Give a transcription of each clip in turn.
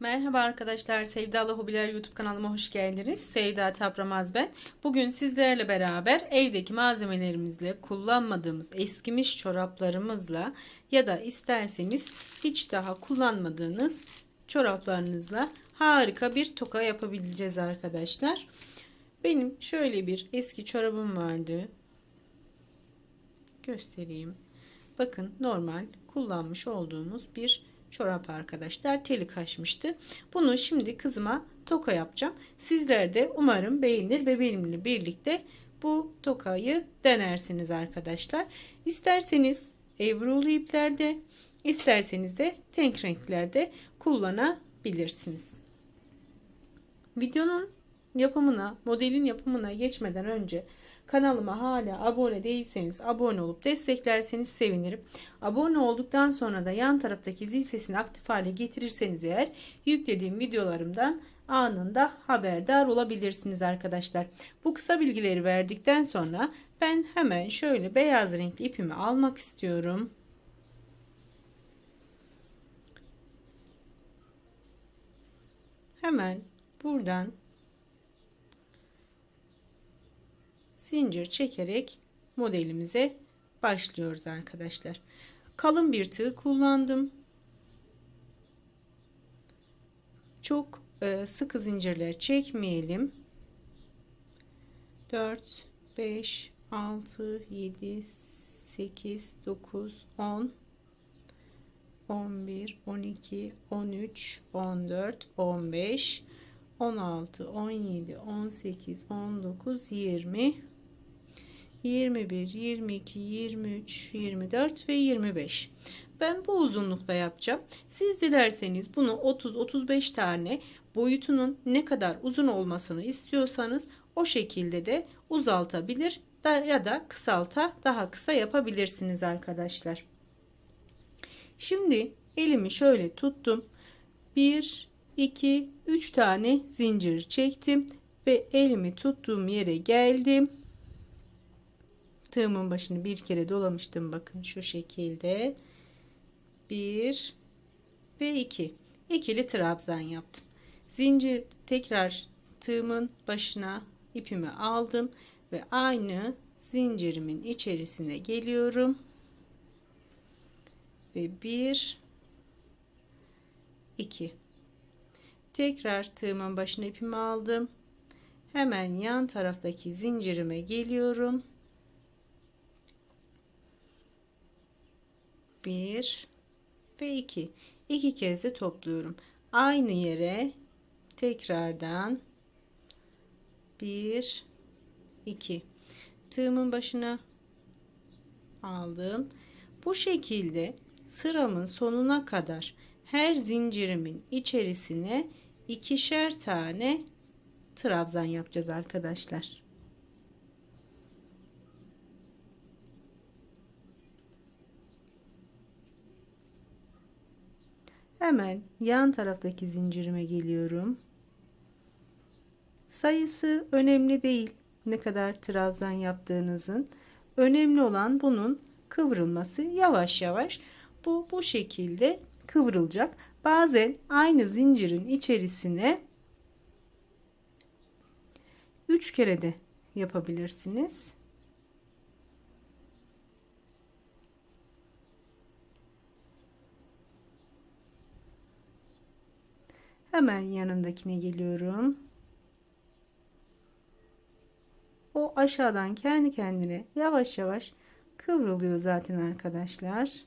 Merhaba arkadaşlar, Sevdalı Hobiler YouTube kanalıma hoş geldiniz. Sevda Tapramaz ben. Bugün sizlerle beraber evdeki malzemelerimizle, kullanmadığımız eskimiş çoraplarımızla ya da isterseniz hiç daha kullanmadığınız çoraplarınızla harika bir toka yapabileceğiz arkadaşlar. Benim şöyle bir eski çorabım vardı. Göstereyim. Bakın normal kullanmış olduğumuz bir çorap arkadaşlar. Teli kaçmıştı. Bunu şimdi kızıma toka yapacağım. Sizler de umarım beğenir ve benimle birlikte bu tokayı denersiniz arkadaşlar. İsterseniz evrulu iplerde, isterseniz de tenk renklerde kullanabilirsiniz. Videonun yapımına, modelin yapımına geçmeden önce Kanalıma hala abone değilseniz abone olup desteklerseniz sevinirim. Abone olduktan sonra da yan taraftaki zil sesini aktif hale getirirseniz eğer yüklediğim videolarımdan anında haberdar olabilirsiniz arkadaşlar. Bu kısa bilgileri verdikten sonra ben hemen şöyle beyaz renkli ipimi almak istiyorum. Hemen buradan zincir çekerek modelimize başlıyoruz arkadaşlar. Kalın bir tığ kullandım. Çok e, sıkı zincirler çekmeyelim. 4 5 6 7 8 9 10 11 12 13 14 15 16 17 18 19 20 21, 22, 23, 24 ve 25. Ben bu uzunlukta yapacağım. Siz dilerseniz bunu 30-35 tane boyutunun ne kadar uzun olmasını istiyorsanız o şekilde de uzaltabilir ya da kısalta daha kısa yapabilirsiniz arkadaşlar. Şimdi elimi şöyle tuttum. 1, 2, 3 tane zincir çektim ve elimi tuttuğum yere geldim tığımın başını bir kere dolamıştım. Bakın şu şekilde. Bir ve iki. İkili trabzan yaptım. Zincir tekrar tığımın başına ipimi aldım ve aynı zincirimin içerisine geliyorum. Ve bir iki. Tekrar tığımın başına ipimi aldım. Hemen yan taraftaki zincirime geliyorum 1 ve 2 iki kez de topluyorum. Aynı yere tekrardan 1 2 tığımın başına aldım. Bu şekilde sıramın sonuna kadar her zincirimin içerisine ikişer tane trabzan yapacağız arkadaşlar Hemen yan taraftaki zincirime geliyorum. Sayısı önemli değil. Ne kadar trabzan yaptığınızın. Önemli olan bunun kıvrılması. Yavaş yavaş bu bu şekilde kıvrılacak. Bazen aynı zincirin içerisine 3 kere de yapabilirsiniz. Hemen yanındakine geliyorum. O aşağıdan kendi kendine yavaş yavaş kıvrılıyor zaten arkadaşlar.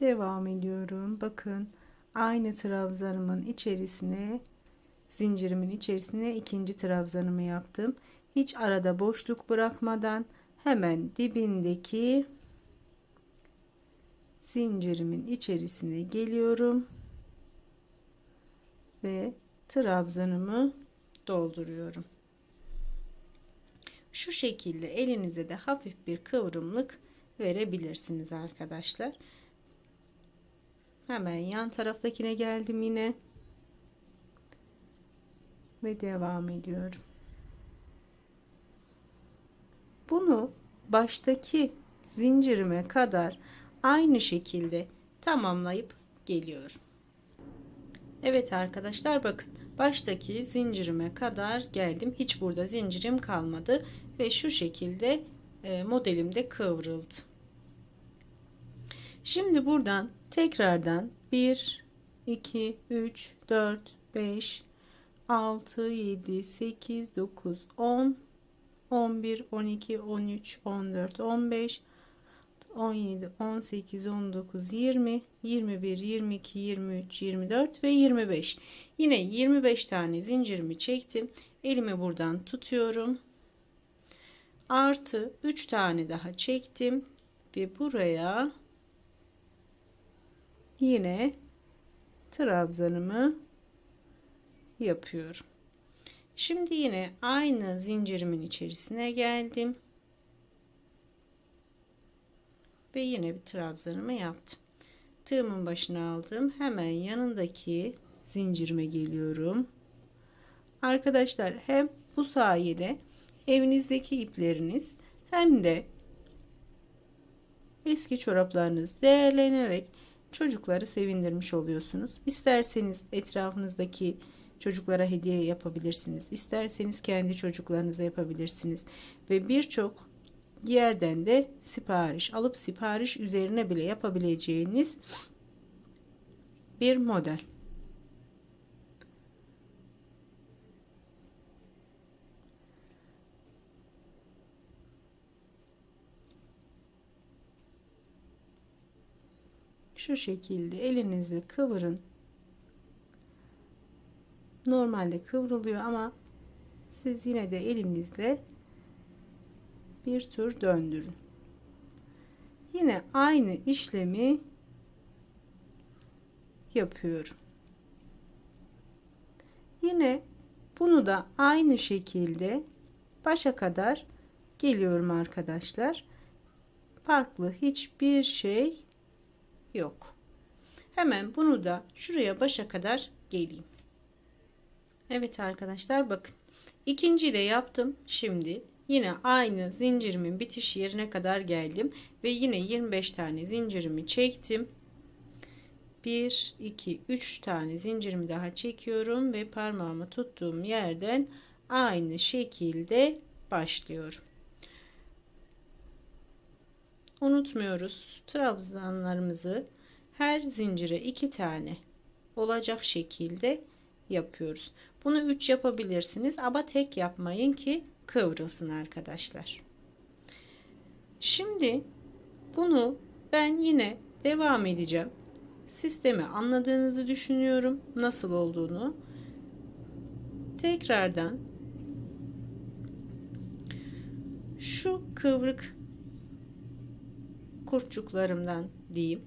Devam ediyorum. Bakın aynı trabzanımın içerisine zincirimin içerisine ikinci trabzanımı yaptım hiç arada boşluk bırakmadan hemen dibindeki zincirimin içerisine geliyorum ve trabzanımı dolduruyorum. Şu şekilde elinize de hafif bir kıvrımlık verebilirsiniz arkadaşlar. Hemen yan taraftakine geldim yine ve devam ediyorum. Baştaki zincirime kadar aynı şekilde tamamlayıp geliyorum. Evet arkadaşlar bakın baştaki zincirime kadar geldim. Hiç burada zincirim kalmadı ve şu şekilde e, modelimde kıvrıldı. Şimdi buradan tekrardan 1 2 3 4 5 6 7 8 9 10 11 12 13 14 15 17 18 19 20 21 22 23 24 ve 25 yine 25 tane zincirimi çektim. Elimi buradan tutuyorum. Artı 3 tane daha çektim ve buraya yine trabzanımı yapıyorum. Şimdi yine aynı zincirimin içerisine geldim. Ve yine bir trabzanımı yaptım. Tığımın başına aldım. Hemen yanındaki zincirime geliyorum. Arkadaşlar hem bu sayede evinizdeki ipleriniz hem de eski çoraplarınız değerlenerek çocukları sevindirmiş oluyorsunuz. İsterseniz etrafınızdaki çocuklara hediye yapabilirsiniz. İsterseniz kendi çocuklarınıza yapabilirsiniz. Ve birçok yerden de sipariş alıp sipariş üzerine bile yapabileceğiniz bir model. şu şekilde elinizle kıvırın. Normalde kıvrılıyor ama siz yine de elinizle bir tur döndürün. Yine aynı işlemi yapıyorum. Yine bunu da aynı şekilde başa kadar geliyorum arkadaşlar. Farklı hiçbir şey yok. Hemen bunu da şuraya başa kadar geleyim. Evet arkadaşlar bakın. İkinciyi de yaptım. Şimdi yine aynı zincirimin bitiş yerine kadar geldim. Ve yine 25 tane zincirimi çektim. 1, 2, 3 tane zincirimi daha çekiyorum. Ve parmağımı tuttuğum yerden aynı şekilde başlıyorum unutmuyoruz. Trabzanlarımızı her zincire iki tane olacak şekilde yapıyoruz. Bunu 3 yapabilirsiniz ama tek yapmayın ki kıvrılsın arkadaşlar. Şimdi bunu ben yine devam edeceğim. Sistemi anladığınızı düşünüyorum. Nasıl olduğunu. Tekrardan şu kıvrık kurtçuklarımdan diyeyim.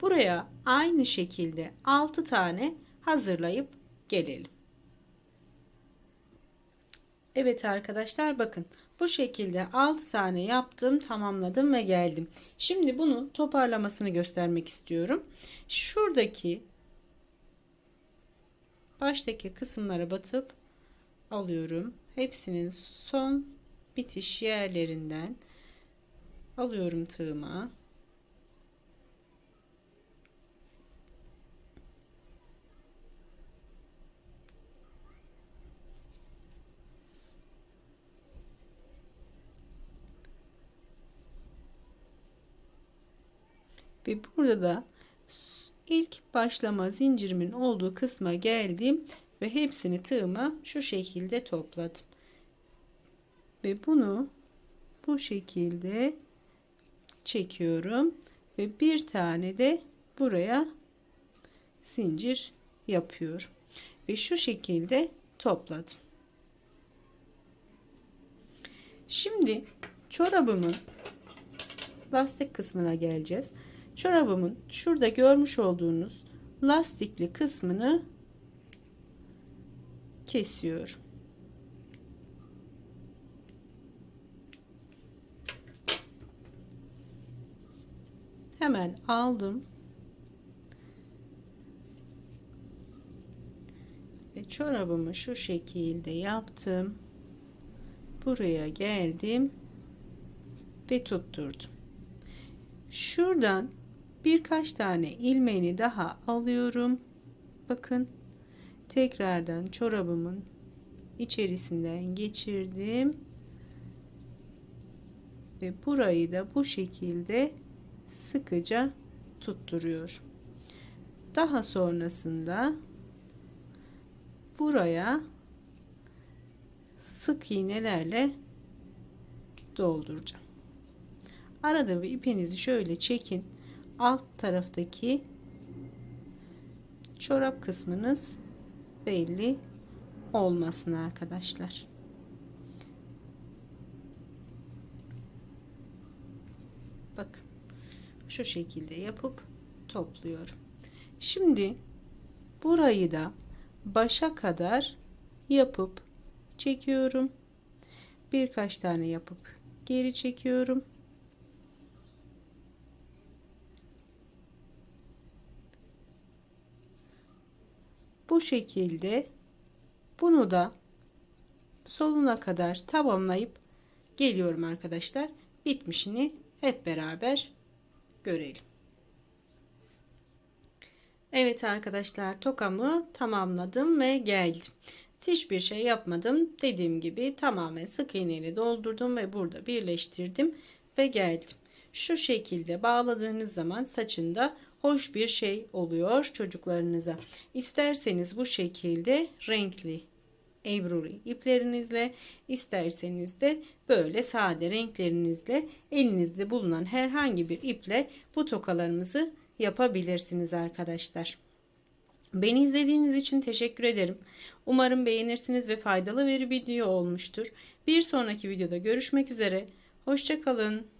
Buraya aynı şekilde 6 tane hazırlayıp gelelim. Evet arkadaşlar bakın bu şekilde 6 tane yaptım tamamladım ve geldim. Şimdi bunu toparlamasını göstermek istiyorum. Şuradaki baştaki kısımlara batıp alıyorum. Hepsinin son bitiş yerlerinden alıyorum tığıma. Ve burada da ilk başlama zincirimin olduğu kısma geldim ve hepsini tığıma şu şekilde topladım. Ve bunu bu şekilde çekiyorum ve bir tane de buraya zincir yapıyorum. Ve şu şekilde topladım. Şimdi çorabımın lastik kısmına geleceğiz çorabımın şurada görmüş olduğunuz lastikli kısmını kesiyorum. Hemen aldım. Ve çorabımı şu şekilde yaptım. Buraya geldim ve tutturdum. Şuradan birkaç tane ilmeğini daha alıyorum. Bakın tekrardan çorabımın içerisinden geçirdim ve burayı da bu şekilde sıkıca tutturuyorum. Daha sonrasında buraya sık iğnelerle dolduracağım. Arada bir ipinizi şöyle çekin. Alt taraftaki çorap kısmınız belli olmasın arkadaşlar. Bakın şu şekilde yapıp topluyorum. Şimdi burayı da başa kadar yapıp çekiyorum. Birkaç tane yapıp geri çekiyorum. Bu şekilde bunu da soluna kadar tamamlayıp geliyorum arkadaşlar. Bitmişini hep beraber görelim. Evet arkadaşlar tokamı tamamladım ve geldim. Hiçbir şey yapmadım. Dediğim gibi tamamen sık iğneyle doldurdum ve burada birleştirdim ve geldim. Şu şekilde bağladığınız zaman saçında hoş bir şey oluyor çocuklarınıza. İsterseniz bu şekilde renkli ebruli iplerinizle isterseniz de böyle sade renklerinizle elinizde bulunan herhangi bir iple bu tokalarımızı yapabilirsiniz arkadaşlar. Beni izlediğiniz için teşekkür ederim. Umarım beğenirsiniz ve faydalı bir video olmuştur. Bir sonraki videoda görüşmek üzere. Hoşçakalın.